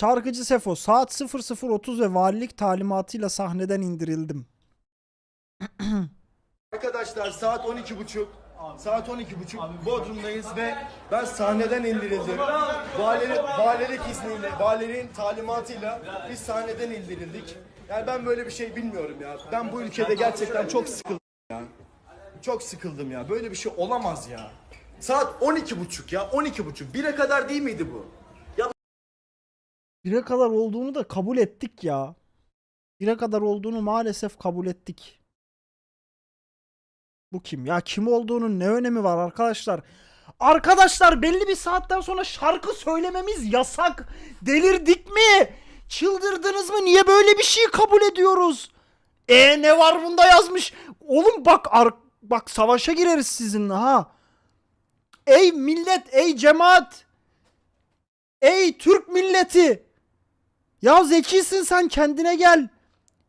Şarkıcı Sefo saat 00.30 ve valilik talimatıyla sahneden indirildim. Arkadaşlar saat 12.30. Saat 12.30 Bodrum'dayız ve ben sahneden indirildim. Valilik, valilik izniyle, valiliğin talimatıyla biz sahneden indirildik. Yani ben böyle bir şey bilmiyorum ya. Ben bu ülkede gerçekten çok sıkıldım ya. Çok sıkıldım ya. Böyle bir şey olamaz ya. Saat 12.30 ya. 12.30. Bire kadar değil miydi bu? Ya Bire kadar olduğunu da kabul ettik ya. Bire kadar olduğunu maalesef kabul ettik. Bu kim? Ya kim olduğunun ne önemi var arkadaşlar? Arkadaşlar belli bir saatten sonra şarkı söylememiz yasak. Delirdik mi? Çıldırdınız mı? Niye böyle bir şeyi kabul ediyoruz? E ne var bunda yazmış? Oğlum bak ar- bak savaşa gireriz sizinle ha. Ey millet, ey cemaat. Ey Türk milleti. Ya zekisin sen kendine gel.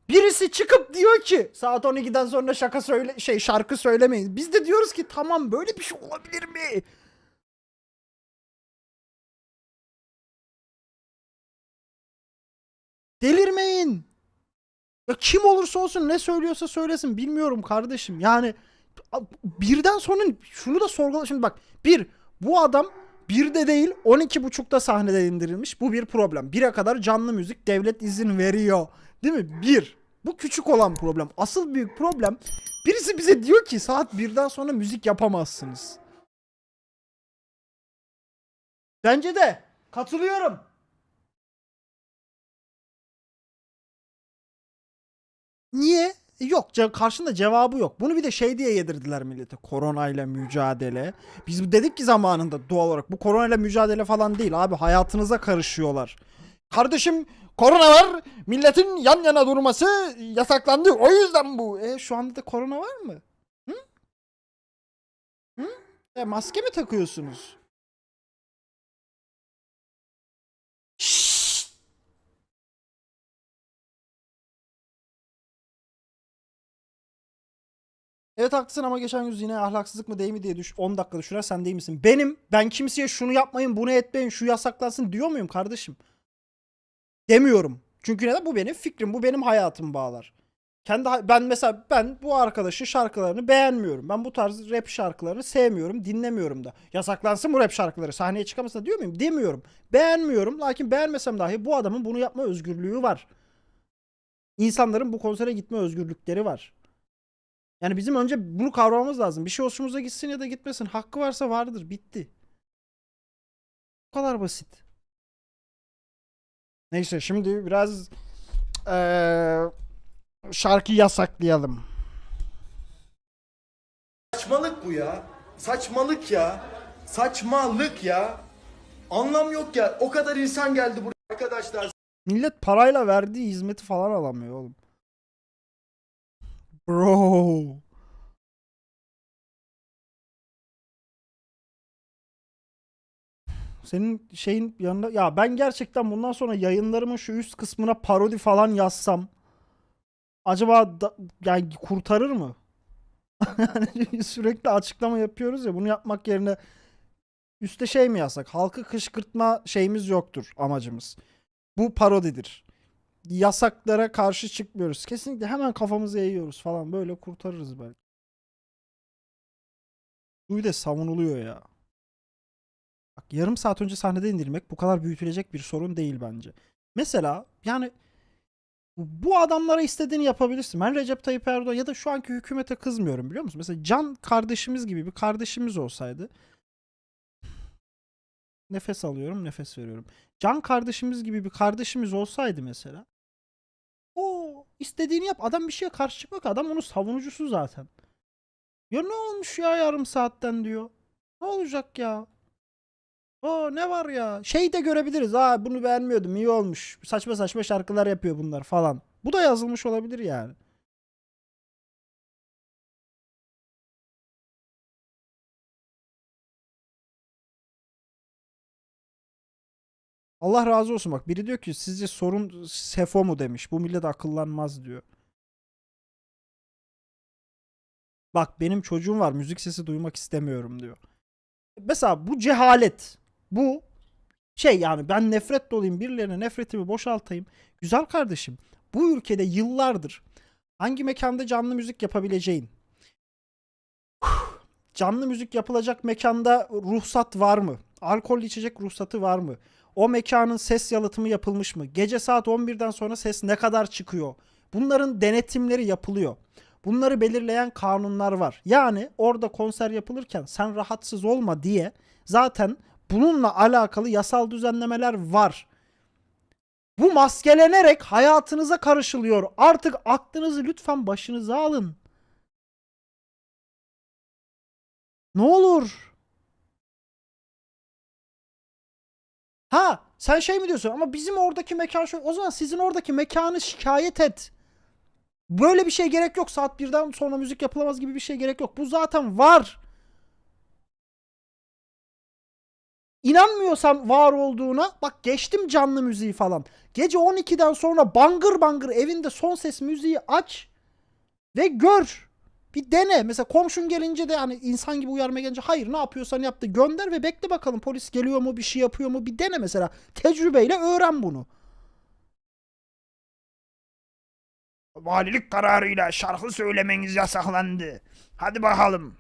Birisi çıkıp diyor ki saat 12'den sonra şaka söyle şey şarkı söylemeyin. Biz de diyoruz ki tamam böyle bir şey olabilir mi? Delirmeyin. Ya kim olursa olsun ne söylüyorsa söylesin bilmiyorum kardeşim. Yani birden sonra şunu da sorgula şimdi bak bir bu adam bir de değil 12 buçukta sahnede indirilmiş. Bu bir problem. Bire kadar canlı müzik devlet izin veriyor. Değil mi? Bir. Bu küçük olan problem. Asıl büyük problem birisi bize diyor ki saat birden sonra müzik yapamazsınız. Bence de. Katılıyorum. Niye? Yok karşında cevabı yok. Bunu bir de şey diye yedirdiler millete. Koronayla mücadele. Biz dedik ki zamanında doğal olarak bu koronayla mücadele falan değil abi. Hayatınıza karışıyorlar. Kardeşim korona var. Milletin yan yana durması yasaklandı. O yüzden bu. E şu anda da korona var mı? Hı? Hı? E, maske mi takıyorsunuz? Evet haklısın ama geçen gün yine ahlaksızlık mı değil mi diye düş 10 dakika düşünür sen değil misin? Benim ben kimseye şunu yapmayın bunu etmeyin şu yasaklansın diyor muyum kardeşim? Demiyorum. Çünkü neden? Bu benim fikrim. Bu benim hayatımı bağlar. Kendi ben mesela ben bu arkadaşın şarkılarını beğenmiyorum. Ben bu tarz rap şarkılarını sevmiyorum, dinlemiyorum da. Yasaklansın bu rap şarkıları. Sahneye çıkamasın diyor muyum? Demiyorum. Beğenmiyorum. Lakin beğenmesem dahi bu adamın bunu yapma özgürlüğü var. İnsanların bu konsere gitme özgürlükleri var. Yani bizim önce bunu kavramamız lazım. Bir şey hoşumuza gitsin ya da gitmesin. Hakkı varsa vardır. Bitti. Bu kadar basit. Neyse şimdi biraz eee şarkı yasaklayalım. saçmalık bu ya. Saçmalık ya. Saçmalık ya. Anlam yok ya. O kadar insan geldi buraya. Arkadaşlar Millet parayla verdiği hizmeti falan alamıyor oğlum. Bro. Senin şeyin yanında ya ben gerçekten bundan sonra yayınlarımın şu üst kısmına parodi falan yazsam acaba da- yani kurtarır mı? Yani sürekli açıklama yapıyoruz ya bunu yapmak yerine üste şey mi yazsak? Halkı kışkırtma şeyimiz yoktur amacımız. Bu parodidir. Yasaklara karşı çıkmıyoruz. Kesinlikle hemen kafamızı eğiyoruz falan. Böyle kurtarırız belki. Bir de savunuluyor ya. Bak yarım saat önce sahnede indirilmek bu kadar büyütülecek bir sorun değil bence. Mesela yani bu adamlara istediğini yapabilirsin. Ben Recep Tayyip Erdoğan ya da şu anki hükümete kızmıyorum biliyor musun? Mesela Can kardeşimiz gibi bir kardeşimiz olsaydı nefes alıyorum, nefes veriyorum. Can kardeşimiz gibi bir kardeşimiz olsaydı mesela istediğini yap. Adam bir şeye karşı çıkmak. Adam onun savunucusu zaten. Ya ne olmuş ya yarım saatten diyor. Ne olacak ya? O ne var ya? Şey de görebiliriz. Aa bunu beğenmiyordum. iyi olmuş. Saçma saçma şarkılar yapıyor bunlar falan. Bu da yazılmış olabilir yani. Allah razı olsun bak. Biri diyor ki sizce sorun Sefo mu demiş. Bu millet akıllanmaz diyor. Bak benim çocuğum var müzik sesi duymak istemiyorum diyor. Mesela bu cehalet. Bu şey yani ben nefret dolayım birilerine nefretimi boşaltayım. Güzel kardeşim bu ülkede yıllardır hangi mekanda canlı müzik yapabileceğin canlı müzik yapılacak mekanda ruhsat var mı? Alkol içecek ruhsatı var mı? O mekanın ses yalıtımı yapılmış mı? Gece saat 11'den sonra ses ne kadar çıkıyor? Bunların denetimleri yapılıyor. Bunları belirleyen kanunlar var. Yani orada konser yapılırken sen rahatsız olma diye zaten bununla alakalı yasal düzenlemeler var. Bu maskelenerek hayatınıza karışılıyor. Artık aklınızı lütfen başınıza alın. Ne olur. Ha sen şey mi diyorsun ama bizim oradaki mekan şu o zaman sizin oradaki mekanı şikayet et. Böyle bir şey gerek yok. Saat birden sonra müzik yapılamaz gibi bir şey gerek yok. Bu zaten var. İnanmıyorsan var olduğuna bak geçtim canlı müziği falan. Gece 12'den sonra bangır bangır evinde son ses müziği aç ve gör. Bir dene. Mesela komşun gelince de hani insan gibi uyarmaya gelince hayır ne yapıyorsan yap de gönder ve bekle bakalım polis geliyor mu bir şey yapıyor mu bir dene mesela. Tecrübeyle öğren bunu. Valilik kararıyla şarkı söylemeniz yasaklandı. Hadi bakalım.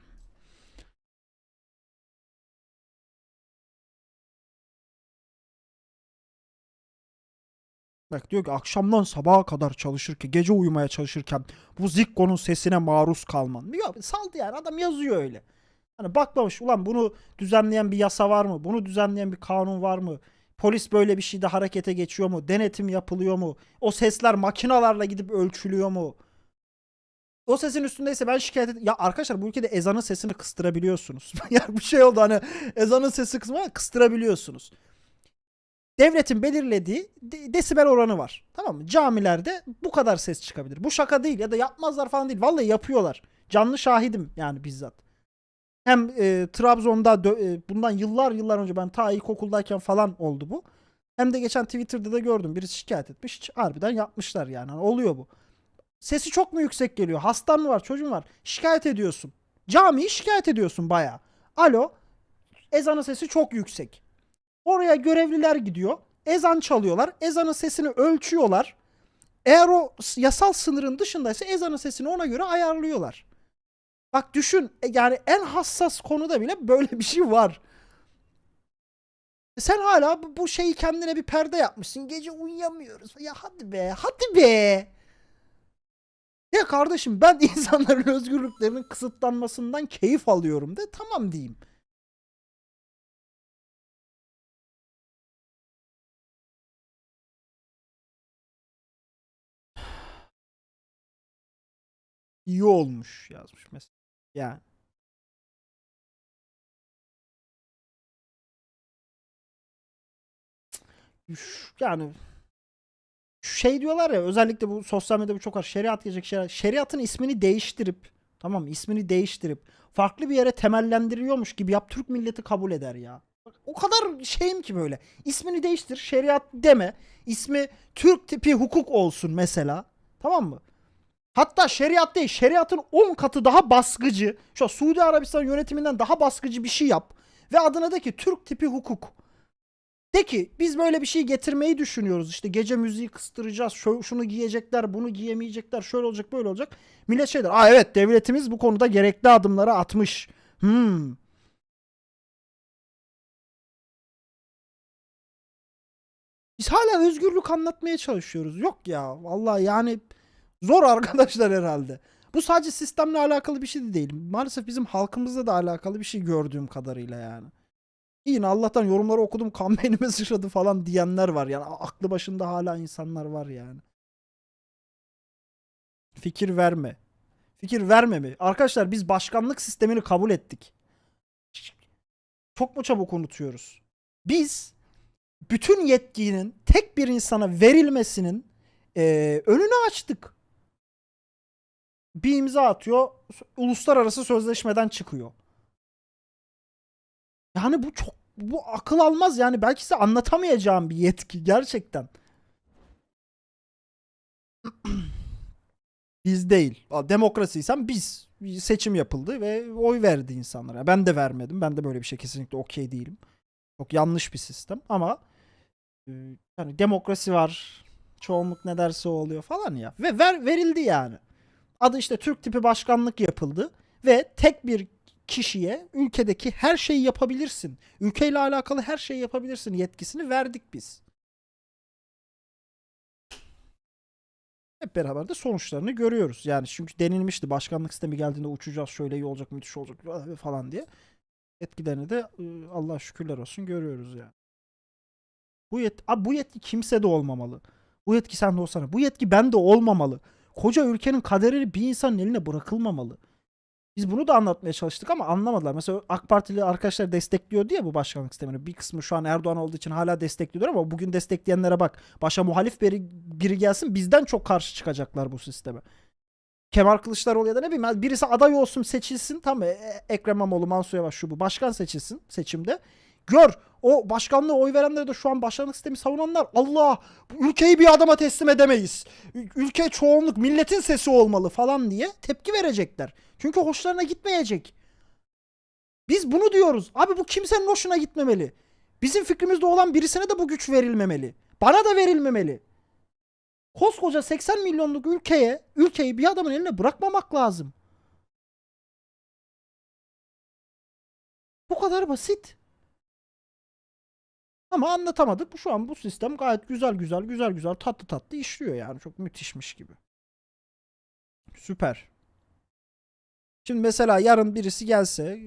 Bak diyor ki akşamdan sabaha kadar çalışırken, gece uyumaya çalışırken bu Zikko'nun sesine maruz kalman. Yok saldı yani adam yazıyor öyle. Hani bakmamış ulan bunu düzenleyen bir yasa var mı? Bunu düzenleyen bir kanun var mı? Polis böyle bir şeyde harekete geçiyor mu? Denetim yapılıyor mu? O sesler makinalarla gidip ölçülüyor mu? O sesin üstündeyse ben şikayet et... Ya arkadaşlar bu ülkede ezanın sesini kıstırabiliyorsunuz. ya bir şey oldu hani ezanın sesi kısmı kıstırabiliyorsunuz. Devletin belirlediği de- desibel oranı var. Tamam mı? Camilerde bu kadar ses çıkabilir. Bu şaka değil ya da yapmazlar falan değil. Vallahi yapıyorlar. Canlı şahidim yani bizzat. Hem e, Trabzon'da e, bundan yıllar yıllar önce ben ta ilkokuldayken falan oldu bu. Hem de geçen Twitter'da da gördüm. Birisi şikayet etmiş. Harbiden yapmışlar yani. Hani oluyor bu. Sesi çok mu yüksek geliyor? Hastan mı var? Çocuğun var. Şikayet ediyorsun. Camiyi şikayet ediyorsun baya. Alo. Ezanın sesi çok yüksek. Oraya görevliler gidiyor. Ezan çalıyorlar. Ezanın sesini ölçüyorlar. Eğer o yasal sınırın dışındaysa ezanın sesini ona göre ayarlıyorlar. Bak düşün e, yani en hassas konuda bile böyle bir şey var. Sen hala bu şeyi kendine bir perde yapmışsın. Gece uyuyamıyoruz. Ya hadi be, hadi be. Ya kardeşim ben insanların özgürlüklerinin kısıtlanmasından keyif alıyorum de tamam diyeyim. İyi olmuş yazmış mesela. Yani. Yani şey diyorlar ya özellikle bu sosyal medyada bu çok var. Şeriat gelecek şeriat. Şeriatın ismini değiştirip tamam ismini değiştirip farklı bir yere temellendiriyormuş gibi yap Türk milleti kabul eder ya. O kadar şeyim ki böyle. İsmini değiştir, şeriat deme. İsmi Türk tipi hukuk olsun mesela. Tamam mı? Hatta şeriat değil, şeriatın 10 katı daha baskıcı. Şu Suudi Arabistan yönetiminden daha baskıcı bir şey yap. Ve adına de ki Türk tipi hukuk. De ki biz böyle bir şey getirmeyi düşünüyoruz. İşte gece müziği kıstıracağız. Şunu giyecekler, bunu giyemeyecekler. Şöyle olacak, böyle olacak. Millet şey der. Aa evet devletimiz bu konuda gerekli adımları atmış. Hmm. Biz hala özgürlük anlatmaya çalışıyoruz. Yok ya. Vallahi yani zor arkadaşlar herhalde. Bu sadece sistemle alakalı bir şey de değil. Maalesef bizim halkımızla da alakalı bir şey gördüğüm kadarıyla yani. Yine Allah'tan yorumları okudum kan beynime sıçradı falan diyenler var yani. Aklı başında hala insanlar var yani. Fikir verme. Fikir verme mi? Arkadaşlar biz başkanlık sistemini kabul ettik. Çok mu çabuk unutuyoruz? Biz bütün yetkinin tek bir insana verilmesinin eee, önünü açtık. Bir imza atıyor, uluslararası sözleşmeden çıkıyor. Yani bu çok bu akıl almaz yani belki size anlatamayacağım bir yetki gerçekten. biz değil. Demokrasiysen biz. Seçim yapıldı ve oy verdi insanlara. Ben de vermedim. Ben de böyle bir şey kesinlikle okey değilim. Çok yanlış bir sistem ama e, hani demokrasi var. Çoğunluk ne derse o oluyor falan ya. Ve ver, verildi yani. Adı işte Türk tipi başkanlık yapıldı ve tek bir kişiye ülkedeki her şeyi yapabilirsin. Ülkeyle alakalı her şeyi yapabilirsin yetkisini verdik biz. Hep beraber de sonuçlarını görüyoruz. Yani çünkü denilmişti başkanlık sistemi geldiğinde uçacağız şöyle iyi olacak müthiş olacak falan diye. Etkilerini de e, Allah şükürler olsun görüyoruz yani. Bu, yet bu yetki kimse de olmamalı. Bu yetki sende olsana. Bu yetki bende olmamalı. Koca ülkenin kaderi bir insanın eline bırakılmamalı. Biz bunu da anlatmaya çalıştık ama anlamadılar. Mesela AK Partili arkadaşlar destekliyor diye bu başkanlık sistemini. Bir kısmı şu an Erdoğan olduğu için hala destekliyorlar ama bugün destekleyenlere bak. Başa muhalif biri, biri gelsin bizden çok karşı çıkacaklar bu sisteme. Kemal Kılıçdaroğlu ya da ne bileyim birisi aday olsun seçilsin tamam mı? E- Ekrem İmamoğlu, Mansur Yavaş şu bu başkan seçilsin seçimde. Gör o başkanlığı oy verenlere de şu an başkanlık sistemi savunanlar Allah ülkeyi bir adama teslim edemeyiz. Ül- Ülke çoğunluk milletin sesi olmalı falan diye tepki verecekler. Çünkü hoşlarına gitmeyecek. Biz bunu diyoruz. Abi bu kimsenin hoşuna gitmemeli. Bizim fikrimizde olan birisine de bu güç verilmemeli. Bana da verilmemeli. Koskoca 80 milyonluk ülkeye, ülkeyi bir adamın eline bırakmamak lazım. Bu kadar basit. Ama anlatamadık. Şu an bu sistem gayet güzel güzel güzel güzel tatlı tatlı işliyor yani. Çok müthişmiş gibi. Süper. Şimdi mesela yarın birisi gelse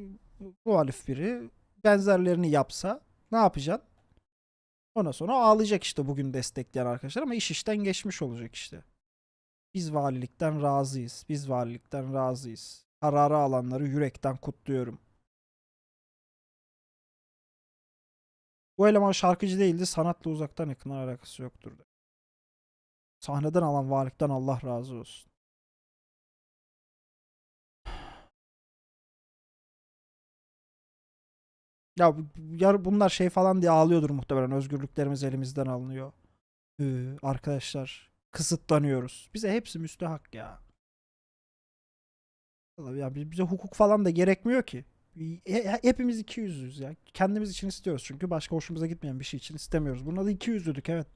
muhalif biri benzerlerini yapsa ne yapacaksın? Ondan sonra ağlayacak işte bugün destekleyen arkadaşlar ama iş işten geçmiş olacak işte. Biz valilikten razıyız. Biz valilikten razıyız. Kararı alanları yürekten kutluyorum. Bu eleman şarkıcı değildi. Sanatla uzaktan yakından alakası yoktur. de. Sahneden alan valilikten Allah razı olsun. Ya yar bunlar şey falan diye ağlıyordur muhtemelen. Özgürlüklerimiz elimizden alınıyor. Ee, arkadaşlar kısıtlanıyoruz. Bize hepsi müstehak ya. Ya bi- bize hukuk falan da gerekmiyor ki. He- Hepimiz iki yüzlüyüz ya. Kendimiz için istiyoruz çünkü başka hoşumuza gitmeyen bir şey için istemiyoruz. Bunun adı iki yüzlülük evet.